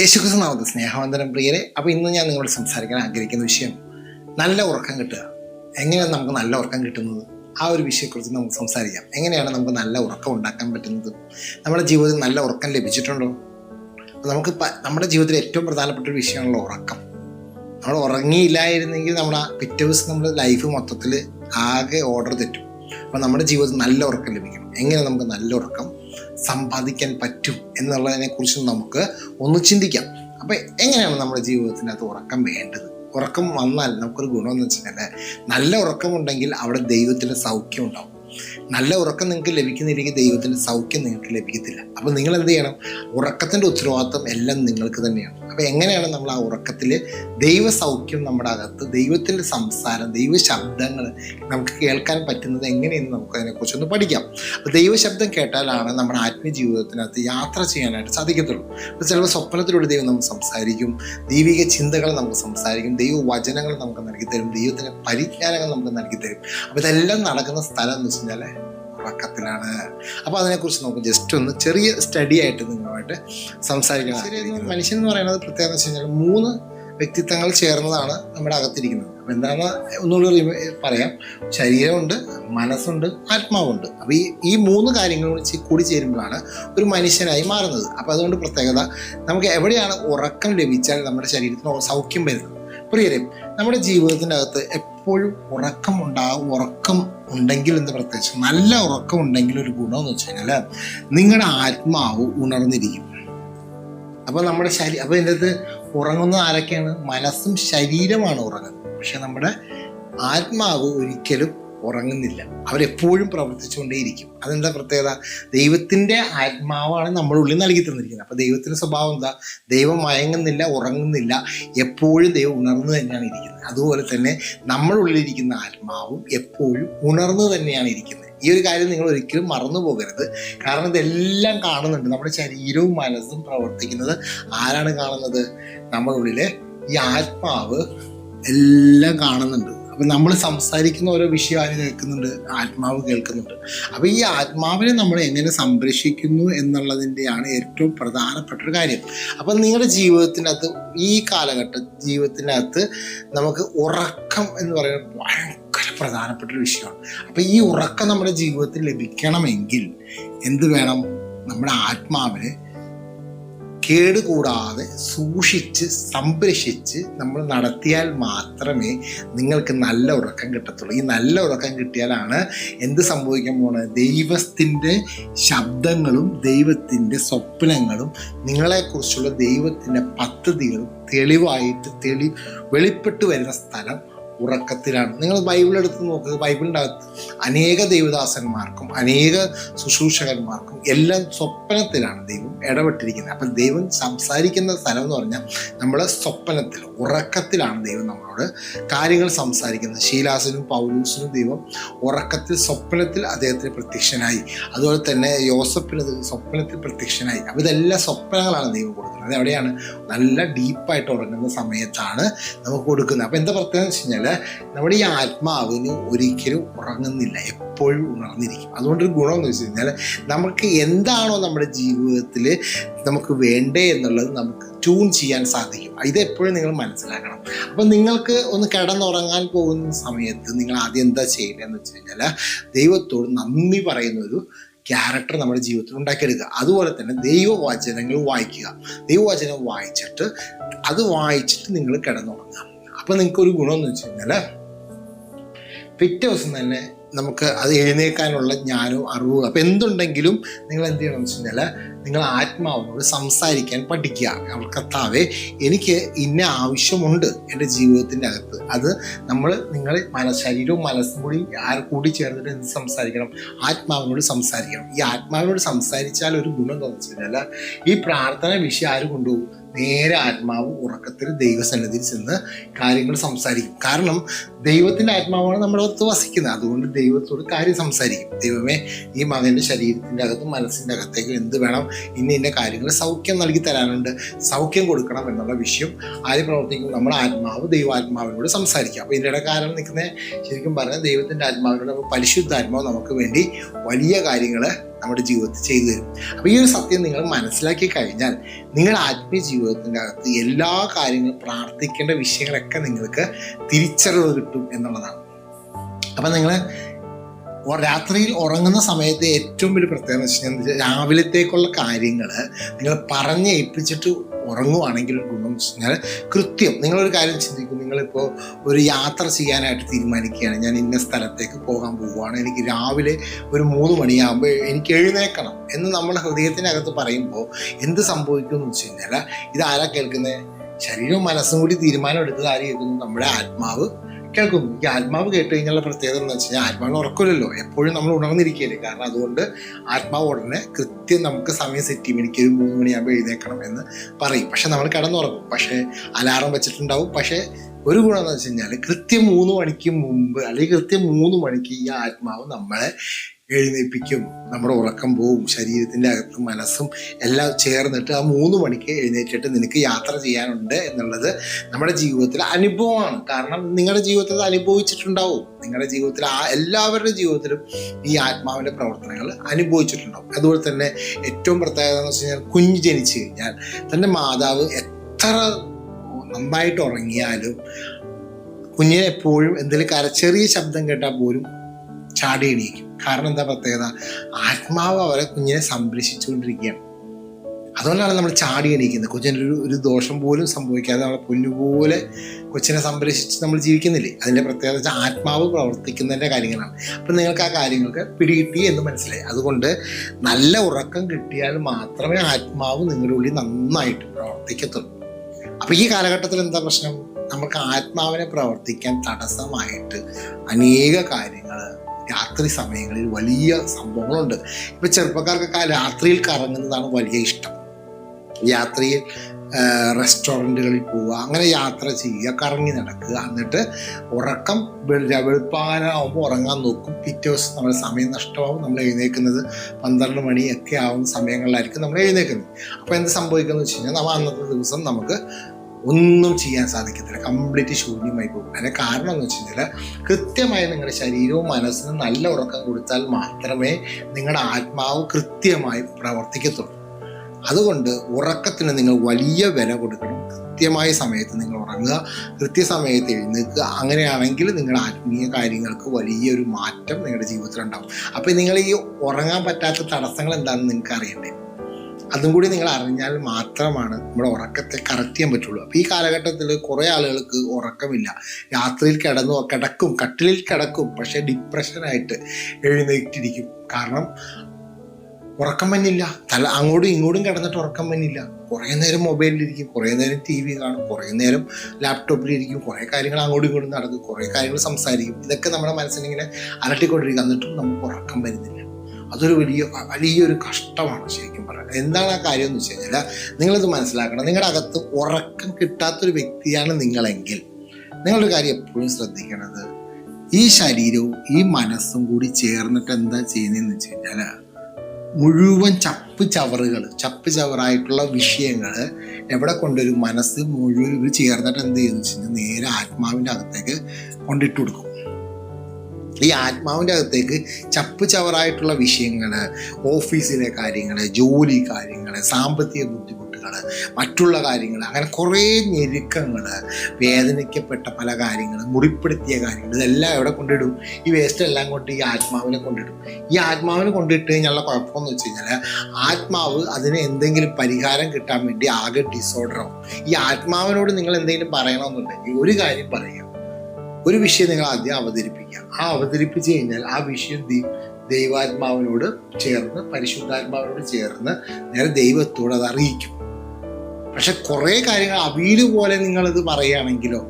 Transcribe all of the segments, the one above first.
യേശുക്രിസ്തു സ്നേഹവന്തനം പ്രിയരെ. അപ്പോൾ ഇന്ന് ഞാൻ നിങ്ങളോട് സംസാരിക്കാൻ ആഗ്രഹിക്കുന്ന വിഷയം നല്ല ഉറക്കം കിട്ടുക. എങ്ങനെയാണ് നമുക്ക് നല്ല ഉറക്കം കിട്ടുന്നത്? ആ ഒരു വിഷയത്തെക്കുറിച്ച് നമുക്ക് സംസാരിക്കാം. എങ്ങനെയാണ് നമുക്ക് നല്ല ഉറക്കം ഉണ്ടാക്കാൻ പറ്റുന്നത്? നമ്മുടെ ജീവിതത്തിൽ നല്ല ഉറക്കം ലഭിച്ചിട്ടുണ്ടോ? നമുക്ക് നമ്മുടെ ജീവിതത്തിൽ ഏറ്റവും പ്രധാനപ്പെട്ട ഒരു വിഷയമാണല്ലോ ഉറക്കം. നമ്മൾ ഉറങ്ങിയില്ലായിരുന്നെങ്കിൽ നമ്മുടെ പിറ്റേ ദിവസം നമ്മുടെ ലൈഫ് മൊത്തത്തിൽ ആകെ ഓർഡർ തെറ്റും. അപ്പോൾ നമ്മുടെ ജീവിതത്തിൽ നല്ല ഉറക്കം ലഭിക്കണം. എങ്ങനെ നമുക്ക് നല്ല ഉറക്കം സമ്പാദിക്കാൻ പറ്റും എന്നുള്ളതിനെ കുറിച്ച് നമുക്ക് ഒന്ന് ചിന്തിക്കാം. അപ്പോൾ എങ്ങനെയാണ് നമ്മുടെ ജീവിതത്തിനകത്ത് ഉറക്കം വേണ്ടത്? ഉറക്കം വന്നാൽ നമുക്കൊരു ഗുണമെന്ന് വെച്ചാൽ നല്ല ഉറക്കമുണ്ടെങ്കിൽ അവിടെ ദൈവത്തിന്റെ സൗഖ്യം ഉണ്ടാവും. നല്ല ഉറക്കം നിങ്ങൾക്ക് ലഭിക്കുന്നില്ലെങ്കിൽ ദൈവത്തിന്റെ സൗഖ്യം നിങ്ങൾക്ക് ലഭിക്കത്തില്ല. അപ്പോൾ നിങ്ങൾ എന്ത് ചെയ്യണം? ഉറക്കത്തിന്റെ ഉത്തരവാദിത്വം എല്ലാം നിങ്ങൾക്ക് തന്നെയാണ്. അപ്പോൾ എങ്ങനെയാണ് നമ്മൾ ആ ഉറക്കത്തിൽ ദൈവ സൗഖ്യം നമ്മുടെ അകത്ത് ദൈവത്തിന്റെ സംസാരം ദൈവ ശബ്ദങ്ങൾ നമുക്ക് കേൾക്കാൻ പറ്റുന്നത് എങ്ങനെയെന്ന് നമുക്ക് അതിനെക്കുറിച്ചൊന്ന് പഠിക്കാം. അപ്പോൾ ദൈവശബ്ദം കേട്ടാലാണ് നമ്മുടെ ആത്മീയ ജീവിതത്തിനകത്ത് യാത്ര ചെയ്യാനായിട്ട് സാധിക്കത്തുള്ളൂ. അപ്പോൾ ചിലപ്പോൾ സ്വപ്നത്തിലൂടെ ദൈവം നമുക്ക് സംസാരിക്കും ദൈവിക ചിന്തകൾ നമുക്ക് സംസാരിക്കും ദൈവ വചനങ്ങൾ നമുക്ക് നൽകിത്തരും തരും ദൈവത്തിന്റെ പരിജ്ഞാനങ്ങൾ നമുക്ക് നൽകിത്തരും തരും. അപ്പോൾ ഇതെല്ലാം നടക്കുന്ന സ്ഥലം എന്ന് വെച്ച് കഴിഞ്ഞാൽ ഉറക്കത്തിലാണ് അപ്പോൾ അതിനെക്കുറിച്ച് നമുക്ക് ജസ്റ്റ് ഒന്ന് ചെറിയ സ്റ്റഡി ആയിട്ട് നിങ്ങളുമായിട്ട് സംസാരിക്കണം. മനുഷ്യൻ എന്ന് പറയുന്നത് പ്രത്യേകത എന്ന് വെച്ച് കഴിഞ്ഞാൽ മൂന്ന് വ്യക്തിത്വങ്ങൾ ചേർന്നതാണ് നമ്മുടെ അകത്തിരിക്കുന്നത്. അപ്പം എന്താണെന്ന് ഒന്നുകൂടി പറയാം. ശരീരമുണ്ട് മനസ്സുണ്ട് ആത്മാവുണ്ട് അപ്പോൾ ഈ ഈ മൂന്ന് കാര്യങ്ങൾ കൂടി ചേരുമ്പോഴാണ് ഒരു മനുഷ്യനായി മാറുന്നത്. അപ്പോൾ അതുകൊണ്ട് പ്രത്യേകത നമുക്ക് എവിടെയാണ് ഉറക്കം ലഭിച്ചാൽ നമ്മുടെ ശരീരത്തിന് സൗഖ്യം വരുന്നത്? പ്രിയരെ നമ്മുടെ ജീവിതത്തിന്റെ അകത്ത് എപ്പോഴും ഉറക്കം ഉണ്ടാകും ഉറക്കം ഉണ്ടെങ്കിൽ എന്ന് പ്രത്യേകിച്ച്? നല്ല ഉറക്കം ഉണ്ടെങ്കിൽ ഒരു ഗുണം എന്ന് വെച്ച് കഴിഞ്ഞാൽ നിങ്ങളുടെ ആത്മാവ് ഉണർന്നിരിക്കും. അപ്പോൾ നമ്മുടെ ശരീരം അപ്പോൾ ഇതിന്റെ അകത്ത് ഉറങ്ങുന്നത് ആരൊക്കെയാണ്? മനസ്സും ശരീരമാണ് ഉറങ്ങുന്നത്. പക്ഷെ നമ്മുടെ ആത്മാവ് ഒരിക്കലും ഉറങ്ങുന്നില്ല. അവരെപ്പോഴും പ്രവർത്തിച്ചുകൊണ്ടേയിരിക്കും. അതെന്താ പ്രത്യേകത? ദൈവത്തിന്റെ ആത്മാവാണ് നമ്മളുള്ളിൽ നൽകി തന്നിരിക്കുന്നത്. അപ്പോൾ ദൈവത്തിന്റെ സ്വഭാവം എന്താ? ദൈവം മയങ്ങുന്നില്ല ഉറങ്ങുന്നില്ല. എപ്പോഴും ദൈവം ഉണർന്നു തന്നെയാണ് ഇരിക്കുന്നത്. അതുപോലെ തന്നെ നമ്മളുള്ളിലിരിക്കുന്ന ആത്മാവും എപ്പോഴും ഉണർന്നു തന്നെയാണ് ഇരിക്കുന്നത്. ഈ ഒരു കാര്യം നിങ്ങൾ ഒരിക്കലും മറന്നു പോകരുത്. കാരണം ഇതെല്ലാം കാണുന്നുണ്ട്. നമ്മുടെ ശരീരവും മനസ്സും പ്രവർത്തിക്കുന്നത് ആരാണ് കാണുന്നത്? നമ്മളുള്ളിലെ ഈ ആത്മാവ് എല്ലാം കാണുന്നുണ്ട്. നമ്മൾ സംസാരിക്കുന്ന ഓരോ വിഷയം ആര് കേൾക്കുന്നുണ്ട്? ആത്മാവ് കേൾക്കുന്നുണ്ട്. അപ്പോൾ ഈ ആത്മാവിനെ നമ്മൾ എങ്ങനെ സംരക്ഷിക്കുന്നു എന്നുള്ളതിന്റെയാണ് ഏറ്റവും പ്രധാനപ്പെട്ട ഒരു കാര്യം. അപ്പം നിങ്ങളുടെ ജീവിതത്തിനകത്ത് ഈ കാലഘട്ട ജീവിതത്തിനകത്ത് നമുക്ക് ഉറക്കം എന്ന് പറയുന്നത് ഭയങ്കര പ്രധാനപ്പെട്ട ഒരു വിഷയമാണ്. അപ്പോൾ ഈ ഉറക്കം നമ്മുടെ ജീവിതത്തിൽ ലഭിക്കണമെങ്കിൽ എന്ത് വേണം? നമ്മുടെ ആത്മാവിനെ കേടുകൂടാതെ സൂക്ഷിച്ച് സംരക്ഷിച്ച് നമ്മൾ നടത്തിയാൽ മാത്രമേ നിങ്ങൾക്ക് നല്ല ഉറക്കം കിട്ടത്തുള്ളൂ. ഈ നല്ല ഉറക്കം കിട്ടിയാലാണ് എന്ത് സംഭവിക്കാൻ പോണത് ദൈവത്തിന്റെ ശബ്ദങ്ങളും ദൈവത്തിന്റെ സ്വപ്നങ്ങളും നിങ്ങളെക്കുറിച്ചുള്ള ദൈവത്തിന്റെ പദ്ധതികളും തെളിവായിട്ട് തെളി വെളിപ്പെട്ട് വരുന്ന സ്ഥലം ഉറക്കത്തിലാണ്. നിങ്ങൾ ബൈബിൾ എടുത്ത് നോക്കുക ബൈബിളിന്റെ അകത്ത് അനേക ദൈവദാസന്മാർക്കും അനേക ശുശ്രൂഷകന്മാർക്കും എല്ലാം സ്വപ്നത്തിലാണ് ദൈവം ഇടപെട്ടിരിക്കുന്നത്. അപ്പം ദൈവം സംസാരിക്കുന്ന സ്ഥലം എന്ന് പറഞ്ഞാൽ നമ്മൾ സ്വപ്നത്തിൽ ഉറക്കത്തിലാണ് ദൈവം നമ്മളോട് കാര്യങ്ങൾ സംസാരിക്കുന്നത്. ശീലാസനും പൗലൂസിനും ദൈവം ഉറക്കത്തിൽ സ്വപ്നത്തിൽ അദ്ദേഹത്തിന് പ്രത്യക്ഷനായി. അതുപോലെ തന്നെ യോസഫിന് സ്വപ്നത്തിൽ പ്രത്യക്ഷനായി. അപ്പോൾ ഇതെല്ലാം സ്വപ്നങ്ങളാണ് ദൈവം കൊടുക്കുന്നത്. അത് എവിടെയാണ് നല്ല ഡീപ്പായിട്ട് ഉറങ്ങുന്ന സമയത്താണ് നമുക്ക് കൊടുക്കുന്നത്. അപ്പോൾ എന്താ പ്രത്യേകത വെച്ച് കഴിഞ്ഞാൽ നമ്മുടെ ഈ ആത്മാവിന് ഒരിക്കലും ഉറങ്ങുന്നില്ല എപ്പോഴും ഉണർന്നിരിക്കും. അതുകൊണ്ടൊരു ഗുണം എന്ന് വെച്ച് കഴിഞ്ഞാൽ നമുക്ക് എന്താണോ നമ്മുടെ ജീവിതത്തിൽ നമുക്ക് വേണ്ടേ എന്നുള്ളത് നമുക്ക് ട്യൂൺ ചെയ്യാൻ സാധിക്കും. ഇത് എപ്പോഴും നിങ്ങൾ മനസ്സിലാക്കണം. അപ്പം നിങ്ങൾക്ക് ഒന്ന് കിടന്നുറങ്ങാൻ പോകുന്ന സമയത്ത് നിങ്ങൾ ആദ്യം എന്താ ചെയ്യേണ്ടതെന്ന് വെച്ച് കഴിഞ്ഞാൽ ദൈവത്തോട് നന്ദി പറയുന്ന ഒരു ക്യാരക്ടർ നമ്മുടെ ജീവിതത്തിൽ ഉണ്ടാക്കിയെടുക്കുക. അതുപോലെ തന്നെ ദൈവവചനങ്ങൾ വായിക്കുക. ദൈവവചനം വായിച്ചിട്ട് അത് വായിച്ചിട്ട് നിങ്ങൾ കിടന്നുറങ്ങുക. അപ്പം നിങ്ങൾക്ക് ഒരു ഗുണമെന്ന് വെച്ച് കഴിഞ്ഞാൽ പിറ്റേ ദിവസം തന്നെ നമുക്ക് അത് എഴുന്നേൽക്കാനുള്ള ജ്ഞാനവും അറിവും. അപ്പം എന്തുണ്ടെങ്കിലും നിങ്ങൾ എന്ത് ചെയ്യണമെന്ന് വെച്ച് കഴിഞ്ഞാൽ നിങ്ങൾ ആത്മാവിനോട് സംസാരിക്കാൻ പഠിക്കുക. കർത്താവെ എനിക്ക് ഇന്ന ആവശ്യമുണ്ട് എന്റെ ജീവിതത്തിന്റെ അകത്ത്. അത് നമ്മൾ നിങ്ങൾ മന ശരീരവും മനസ്സും കൂടി ആർ കൂടി ചേർന്നിട്ട് എന്ത് സംസാരിക്കണം? ആത്മാവിനോട് സംസാരിക്കണം. ഈ ആത്മാവിനോട് സംസാരിച്ചാൽ ഒരു ഗുണം എന്താണെന്ന് വെച്ച് കഴിഞ്ഞാൽ ഈ പ്രാർത്ഥന വിഷയം ആര് കൊണ്ടുപോകും? നേരെ ആത്മാവ് ഉറക്കത്തിൽ ദൈവസന്നിധിയിൽ ചെന്ന് കാര്യങ്ങൾ സംസാരിക്കും. കാരണം ദൈവത്തിന്റെ ആത്മാവാണ് നമ്മുടെ വസിക്കുന്നത്. അതുകൊണ്ട് ദൈവത്തോട് കാര്യം സംസാരിക്കും. ദൈവമേ ഈ മകന്റെ ശരീരത്തിന്റെ അകത്തും മനസ്സിന്റെ അകത്തേക്കും എന്ത് വേണം ഇന്ന ഇന്ന കാര്യങ്ങൾ സൗഖ്യം നൽകി തരാനുണ്ട്. സൗഖ്യം കൊടുക്കണം എന്നുള്ള വിഷയം ആര് പ്രവർത്തിക്കും? നമ്മുടെ ആത്മാവ് ദൈവാത്മാവിനോട് സംസാരിക്കുക അപ്പോൾ ഇതിന്റെ കാരണം നിൽക്കുന്നത് ശരിക്കും പറഞ്ഞാൽ ദൈവത്തിന്റെ ആത്മാവിനോട് പരിശുദ്ധ പരിശുദ്ധാത്മാവ് നമുക്ക് വേണ്ടി വലിയ കാര്യങ്ങൾ നമ്മുടെ ജീവിതത്തിൽ ചെയ്തു തരും. അപ്പോൾ ഈ ഒരു സത്യം നിങ്ങൾ മനസ്സിലാക്കി കഴിഞ്ഞാൽ നിങ്ങൾ ആത്മീയ ജീവിതത്തിന്റെ അകത്ത് എല്ലാ കാര്യങ്ങളും പ്രാർത്ഥിക്കേണ്ട വിഷയങ്ങളൊക്കെ നിങ്ങൾക്ക് തിരിച്ചറിവ് കിട്ടും എന്നുള്ളതാണ്. അപ്പം നിങ്ങൾ രാത്രിയിൽ ഉറങ്ങുന്ന സമയത്ത് ഏറ്റവും വലിയ പ്രത്യേകത എന്ന് വെച്ച് കഴിഞ്ഞാൽ രാവിലത്തേക്കുള്ള കാര്യങ്ങൾ നിങ്ങൾ പറഞ്ഞ് ഏൽപ്പിച്ചിട്ട് ഉറങ്ങുവാണെങ്കിൽ ഗുണം എന്ന് വെച്ച് കഴിഞ്ഞാൽ കൃത്യം. നിങ്ങളൊരു കാര്യം ചിന്തിക്കും. നിങ്ങളിപ്പോൾ ഒരു യാത്ര ചെയ്യാനായിട്ട് തീരുമാനിക്കുകയാണ്. ഞാൻ ഇന്ന സ്ഥലത്തേക്ക് പോകാൻ പോവുകയാണ്. എനിക്ക് രാവിലെ ഒരു മൂന്ന് മണിയാകുമ്പോൾ എനിക്ക് എഴുന്നേക്കണം എന്ന് നമ്മുടെ ഹൃദയത്തിനകത്ത് പറയുമ്പോൾ എന്ത് സംഭവിക്കും എന്ന് വെച്ച് കഴിഞ്ഞാൽ ഇതാരാ കേൾക്കുന്നത് ശരീരവും മനസ്സും കൂടി തീരുമാനം എടുത്തത് ആര് നമ്മുടെ ആത്മാവ് കേൾക്കും ഈ ആത്മാവ് കേട്ട് കഴിഞ്ഞുള്ള പ്രത്യേകത എന്ന് വെച്ച് കഴിഞ്ഞാൽ ആത്മാവിന് ഉറക്കില്ലല്ലോ എപ്പോഴും നമ്മൾ ഉണർന്നിരിക്കുകയല്ലേ? കാരണം അതുകൊണ്ട് ആത്മാവ് ഉടനെ കൃത്യം നമുക്ക് സമയം സെറ്റ് ചെയ്യും. എനിക്ക് ഒരു മൂന്ന് മണിയാകുമ്പോൾ എഴുന്നേക്കണം എന്ന് പറയും. പക്ഷെ നമ്മൾ കിടന്നുറങ്ങും. പക്ഷേ അലാറം വെച്ചിട്ടുണ്ടാവും. പക്ഷേ ഒരു ഗുണം എന്ന് വെച്ച് കഴിഞ്ഞാൽ കൃത്യം മൂന്ന് മണിക്ക് മുമ്പ് അല്ലെങ്കിൽ കൃത്യം മൂന്ന് മണിക്ക് ഈ ആത്മാവ് നമ്മളെ എഴുന്നേൽപ്പിക്കും. നമ്മുടെ ഉറക്കം പോവും ശരീരത്തിന്റെ അകത്തും മനസ്സും എല്ലാം ചേർന്നിട്ട് ആ മൂന്ന് മണിക്ക് എഴുന്നേറ്റിട്ട് നിനക്ക് യാത്ര ചെയ്യാനുണ്ട് എന്നുള്ളത് നമ്മുടെ ജീവിതത്തിലെ അനുഭവമാണ്. കാരണം നിങ്ങളുടെ ജീവിതത്തിൽ അത് അനുഭവിച്ചിട്ടുണ്ടാവും. നിങ്ങളുടെ ജീവിതത്തിൽ ആ എല്ലാവരുടെ ജീവിതത്തിലും ഈ ആത്മാവിന്റെ പ്രവർത്തനങ്ങൾ അനുഭവിച്ചിട്ടുണ്ടാവും. അതുപോലെ തന്നെ ഏറ്റവും പ്രത്യേകത എന്ന് വെച്ച് കഴിഞ്ഞാൽ കുഞ്ഞ് ജനിച്ചു കഴിഞ്ഞാൽ തന്റെ മാതാവ് എത്ര നന്നായിട്ട് ഉറങ്ങിയാലും കുഞ്ഞിനെ എപ്പോഴും എന്തെങ്കിലും കര ചെറിയ ശബ്ദം കേട്ടാൽ പോലും ചാടി എണീക്കും. കാരണം എന്താ പ്രത്യേകത? ആത്മാവ് അവരെ കുഞ്ഞിനെ സംരക്ഷിച്ചുകൊണ്ടിരിക്കുകയാണ്. അതുകൊണ്ടാണ് നമ്മൾ ചാടി എണീക്കുന്നത്. കൊച്ചിന്റെ ഒരു ഒരു ദോഷം പോലും സംഭവിക്കാതെ നമ്മളെ പൊന്നുപോലെ കൊച്ചിനെ സംരക്ഷിച്ച് നമ്മൾ ജീവിക്കുന്നില്ലേ? അതിന്റെ പ്രത്യേകത വെച്ചാൽ ആത്മാവ് പ്രവർത്തിക്കുന്നതിന്റെ കാര്യങ്ങളാണ്. അപ്പം നിങ്ങൾക്ക് ആ കാര്യങ്ങൾക്ക് പിടികിട്ടി എന്ന് മനസ്സിലായി. അതുകൊണ്ട് നല്ല ഉറക്കം കിട്ടിയാൽ മാത്രമേ ആത്മാവ് നിങ്ങളുടെ ഉള്ളിൽ നന്നായിട്ട് പ്രവർത്തിക്കത്തുള്ളൂ. അപ്പോൾ ഈ കാലഘട്ടത്തിൽ എന്താ പ്രശ്നം? നമുക്ക് ആത്മാവിനെ പ്രവർത്തിക്കാൻ തടസ്സമായിട്ട് അനേക കാര്യങ്ങൾ രാത്രി സമയങ്ങളിൽ വലിയ സംഭവങ്ങളുണ്ട്. ഇപ്പൊ ചെറുപ്പക്കാർക്കൊക്കെ രാത്രിയിൽ കറങ്ങുന്നതാണ് വലിയ ഇഷ്ടം. യാത്രയിൽ റെസ്റ്റോറന്റുകളിൽ പോവുക അങ്ങനെ യാത്ര ചെയ്യുക കറങ്ങി നടക്കുക. എന്നിട്ട് ഉറക്കം വെളു- വെളുപ്പാനാവുമ്പോൾ ഉറങ്ങാൻ നോക്കും. പിറ്റേ ദിവസം നമ്മുടെ സമയം നഷ്ടമാവും. നമ്മൾ എഴുന്നേൽക്കുന്നത് പന്ത്രണ്ട് മണിയൊക്കെ ആവുന്ന സമയങ്ങളിലായിരിക്കും നമ്മൾ എഴുന്നേൽക്കുന്നത് അപ്പോൾ എന്ത് സംഭവിക്കുന്നത് വെച്ച് കഴിഞ്ഞാൽ നമ്മൾ അന്നത്തെ ദിവസം നമുക്ക് ഒന്നും ചെയ്യാൻ സാധിക്കത്തില്ല. കംപ്ലീറ്റ് ശൂന്യമായി പോകും. അതിന്റെ കാരണം എന്ന് വെച്ച് കഴിഞ്ഞാൽ കൃത്യമായി നിങ്ങളുടെ ശരീരവും മനസ്സിനും നല്ല ഉറക്കം കൊടുത്താൽ മാത്രമേ നിങ്ങളുടെ ആത്മാവ് കൃത്യമായി പ്രവർത്തിക്കത്തുള്ളൂ. അതുകൊണ്ട് ഉറക്കത്തിന് നിങ്ങൾ വലിയ വില കൊടുക്കണം. കൃത്യമായ സമയത്ത് നിങ്ങൾ ഉറങ്ങുക കൃത്യസമയത്ത് എഴുന്നേൽക്കുക. അങ്ങനെയാണെങ്കിൽ നിങ്ങളുടെ ആത്മീയ കാര്യങ്ങൾക്ക് വലിയൊരു മാറ്റം നിങ്ങളുടെ ജീവിതത്തിൽ ഉണ്ടാവും. അപ്പോൾ നിങ്ങൾ ഈ ഉറങ്ങാൻ പറ്റാത്ത തടസ്സങ്ങൾ എന്താണെന്ന് നിങ്ങൾക്ക് അറിയണ്ടേ? അതും കൂടി നിങ്ങൾ അറിഞ്ഞാൽ മാത്രമാണ് നമ്മുടെ ഉറക്കത്തെ കറക്റ്റ് ചെയ്യാൻ പറ്റുള്ളൂ. അപ്പോൾ ഈ കാലഘട്ടത്തിൽ കുറേ ആളുകൾക്ക് ഉറക്കമില്ല. രാത്രിയിൽ കിടന്നു കിടക്കും കട്ടിലിൽ കിടക്കും പക്ഷേ ഡിപ്രഷനായിട്ട് എഴുന്നേറ്റിരിക്കും. കാരണം ഉറക്കം വന്നില്ല. തല അങ്ങോട്ടും ഇങ്ങോട്ടും കിടന്നിട്ട് ഉറക്കം വന്നില്ല. കുറേ നേരം മൊബൈലിലിരിക്കും കുറേ നേരം ടി വി കാണും കുറേ നേരം ലാപ്ടോപ്പിലിരിക്കും കുറേ കാര്യങ്ങൾ അങ്ങോട്ടും ഇങ്ങോട്ടും നടക്കും കുറേ കാര്യങ്ങൾ സംസാരിക്കും. ഇതൊക്കെ നമ്മുടെ മനസ്സിനിങ്ങനെ അലട്ടിക്കൊണ്ടിരിക്കും. എന്നിട്ടും നമുക്ക് ഉറക്കം വരുന്നില്ല. അതൊരു വലിയ വലിയൊരു കഷ്ടമാണ് ശരിക്കും പറയുന്നത് എന്താണ് ആ കാര്യം എന്ന് വെച്ച് കഴിഞ്ഞാൽ നിങ്ങളിത് മനസ്സിലാക്കണം. നിങ്ങളുടെ അകത്ത് ഉറക്കം കിട്ടാത്തൊരു വ്യക്തിയാണ് നിങ്ങളെങ്കിൽ നിങ്ങളൊരു കാര്യം എപ്പോഴും ശ്രദ്ധിക്കണത് ഈ ശരീരവും ഈ മനസ്സും കൂടി ചേർന്നിട്ട് എന്താ ചെയ്യുന്നതെന്ന് വെച്ച് കഴിഞ്ഞാൽ മുഴുവൻ ചപ്പ് ചവറുകൾ ചപ്പ് ചവറായിട്ടുള്ള വിഷയങ്ങൾ എവിടെ കൊണ്ടൊരു മനസ്സ് മുഴുവൻ ചേർന്നിട്ട് എന്ത് ചെയ്യുന്നു നേരെ ആത്മാവിന്റെ അകത്തേക്ക് കൊണ്ടിട്ട് കൊടുക്കും. ഈ ആത്മാവിന്റെ അകത്തേക്ക് ചപ്പ് ചവറായിട്ടുള്ള വിഷയങ്ങൾ ഓഫീസിലെ കാര്യങ്ങൾ ജോലി കാര്യങ്ങൾ സാമ്പത്തിക ബുദ്ധിമുട്ടുകൾ മറ്റുള്ള കാര്യങ്ങൾ അങ്ങനെ കുറേ ഞെരുക്കങ്ങൾ വേദനിക്കപ്പെട്ട പല കാര്യങ്ങൾ മുറിപ്പെടുത്തിയ കാര്യങ്ങൾ ഇതെല്ലാം എവിടെ കൊണ്ടിടും? ഈ വേസ്റ്റ് എല്ലാം കൊണ്ട് ഈ ആത്മാവിനെ കൊണ്ടിടും. ഈ ആത്മാവിനെ കൊണ്ടിട്ട് കഴിഞ്ഞാൽ കുഴപ്പമെന്ന് വെച്ച് കഴിഞ്ഞാൽ ആത്മാവ് അതിന് എന്തെങ്കിലും പരിഹാരം കിട്ടാൻ വേണ്ടി ആകെ ഡിസോർഡറോ ഈ ആത്മാവിനോട് നിങ്ങൾ എന്തെങ്കിലും പറയണമെന്നുണ്ടെങ്കിൽ ഒരു കാര്യം പറയുക. ഒരു വിഷയം നിങ്ങൾ ആദ്യം അവതരിപ്പിക്കുക. ആ അവതരിപ്പിച്ച് കഴിഞ്ഞാൽ ആ വിഷയം ദൈവാത്മാവിനോട് ചേർന്ന് പരിശുദ്ധാത്മാവിനോട് ചേർന്ന് നേരെ ദൈവത്തോട് അത് അറിയിക്കും. പക്ഷെ കുറേ കാര്യങ്ങൾ അവീൽ പോലെ നിങ്ങളിത് പറയുകയാണെങ്കിലോ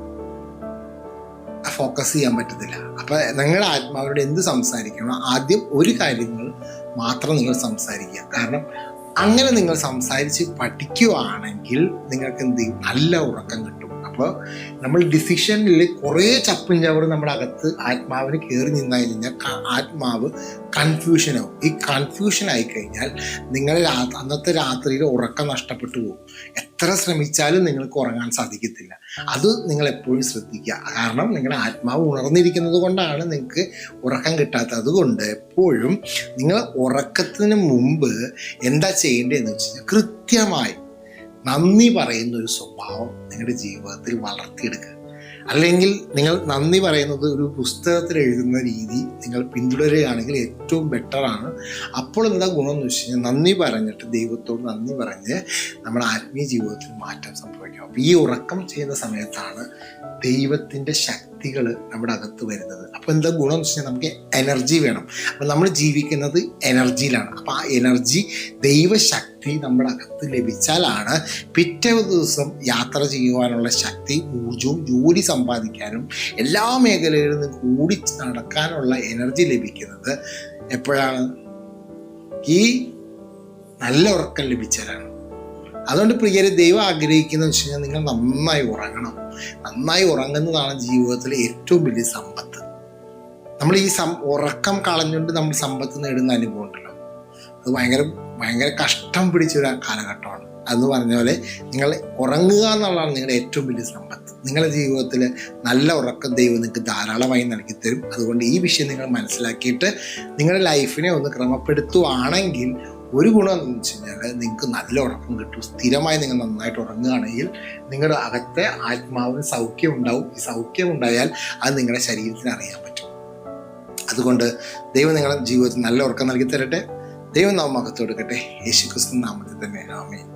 ഫോക്കസ് ചെയ്യാൻ പറ്റത്തില്ല. അപ്പൊ നിങ്ങളുടെ ആത്മാവിനോട് എന്ത് സംസാരിക്കണം ആദ്യം ഒരു കാര്യങ്ങൾ മാത്രം നിങ്ങൾ സംസാരിക്കുക. കാരണം അങ്ങനെ നിങ്ങൾ സംസാരിച്ച് പഠിക്കുകയാണെങ്കിൽ നിങ്ങൾക്ക് എന്ത് ചെയ്യും? നല്ല ഉറക്കം കിട്ടും. അപ്പോൾ നമ്മൾ ഡിസിഷനിൽ കുറേ ചപ്പും ചവറും നമ്മുടെ അകത്ത് ആത്മാവിന് കയറി നിന്നു കഴിഞ്ഞാൽ ആത്മാവ് കൺഫ്യൂഷനാവും ഈ കൺഫ്യൂഷൻ ആയിക്കഴിഞ്ഞാൽ നിങ്ങൾ അന്നത്തെ രാത്രിയിൽ ഉറക്കം നഷ്ടപ്പെട്ടു പോകും. എത്ര ശ്രമിച്ചാലും നിങ്ങൾക്ക് ഉറങ്ങാൻ സാധിക്കത്തില്ല. അത് നിങ്ങൾ എപ്പോഴും ശ്രദ്ധിക്കുക. കാരണം നിങ്ങളുടെ ആത്മാവ് ഉണർന്നിരിക്കുന്നത് കൊണ്ടാണ് നിങ്ങൾക്ക് ഉറക്കം കിട്ടാത്തത്. അതുകൊണ്ട് എപ്പോഴും നിങ്ങൾ ഉറക്കത്തിന് മുമ്പ് എന്താ ചെയ്യേണ്ടതെന്ന് വെച്ച് കഴിഞ്ഞാൽ കൃത്യമായി നന്ദി പറയുന്ന ഒരു സ്വഭാവം നിങ്ങളുടെ ജീവിതത്തിൽ വളർത്തിയെടുക്കുക. അല്ലെങ്കിൽ നിങ്ങൾ നന്ദി പറയുന്നത് ഒരു പുസ്തകത്തിൽ എഴുതുന്ന രീതി നിങ്ങൾ പിന്തുടരുകയാണെങ്കിൽ ഏറ്റവും ബെറ്ററാണ് അപ്പോൾ എന്താ ഗുണം എന്ന് വെച്ച് കഴിഞ്ഞാൽ നന്ദി പറഞ്ഞിട്ട് ദൈവത്തോട് നന്ദി പറഞ്ഞ് നമ്മുടെ ആത്മീയ ജീവിതത്തിൽ മാറ്റം സംഭവിക്കും അപ്പോൾ ഈ ഉറക്കം ചെയ്യുന്ന സമയത്താണ് ദൈവത്തിന്റെ ശക്തികൾ നമ്മുടെ അകത്ത് വരുന്നത്. അപ്പോൾ എന്താ ഗുണം എന്ന് വെച്ചാൽ നമുക്ക് എനർജി വേണം. അപ്പം നമ്മൾ ജീവിക്കുന്നത് എനർജിയിലാണ്. അപ്പം ആ എനർജി ദൈവശക്തി നമ്മുടെ അകത്ത് ലഭിച്ചാലാണ് പിറ്റേ ദിവസം യാത്ര ചെയ്യുവാനുള്ള ശക്തി ഊർജവും ജോലി സമ്പാദിക്കാനും എല്ലാ മേഖലകളിൽ നിന്നും കൂടി നടക്കാനുള്ള എനർജി ലഭിക്കുന്നത് എപ്പോഴാണ്? ഈ നല്ല ഉറക്കം ലഭിച്ചാലാണ്. അതുകൊണ്ട് പ്രിയരെ ദൈവം ആഗ്രഹിക്കുന്ന വെച്ച് കഴിഞ്ഞാൽ നിങ്ങൾ നന്നായി ഉറങ്ങണം. നന്നായി ഉറങ്ങുന്നതാണ് ജീവിതത്തിലെ ഏറ്റവും വലിയ സമ്പത്ത്. നമ്മൾ ഈ സം ഉറക്കം കളഞ്ഞുകൊണ്ട് നമ്മൾ സമ്പത്ത് നേടുന്ന അനുഭവം ഉണ്ടല്ലോ. അത് ഭയങ്കര ഭയങ്കര കഷ്ടം പിടിച്ചൊരു കാലഘട്ടമാണ്. അതെന്ന് പറഞ്ഞ പോലെ നിങ്ങൾ ഉറങ്ങുക എന്നുള്ളതാണ് നിങ്ങളുടെ ഏറ്റവും വലിയ സമ്പത്ത്. നിങ്ങളുടെ ജീവിതത്തിൽ നല്ല ഉറക്കം ദൈവം നിങ്ങൾക്ക് ധാരാളമായി നൽകി തരും അതുകൊണ്ട് ഈ വിഷയം നിങ്ങൾ മനസ്സിലാക്കിയിട്ട് നിങ്ങളുടെ ലൈഫിനെ ഒന്ന് ക്രമപ്പെടുത്തുവാണെങ്കിൽ ഒരു ഗുണം എന്ന് വെച്ച് കഴിഞ്ഞാൽ നിങ്ങൾക്ക് നല്ല ഉറക്കം കിട്ടും. സ്ഥിരമായി നിങ്ങൾ നന്നായിട്ട് ഉറങ്ങുകയാണെങ്കിൽ നിങ്ങളുടെ അകത്തെ ആത്മാവിന് സൗഖ്യം ഉണ്ടാവും. ഈ സൗഖ്യം ഉണ്ടായാൽ അത് നിങ്ങളുടെ ശരീരത്തിന് അറിയാൻ പറ്റും. അതുകൊണ്ട് ദൈവം നിങ്ങളുടെ ജീവിതത്തിൽ നല്ല ഉറക്കം നൽകി തരട്ടെ. ദൈവം നാം മകത്ത് കൊടുക്കട്ടെ യേശു ക്രിസ്തു നാമത്തിൽ തന്നെ. ആമേ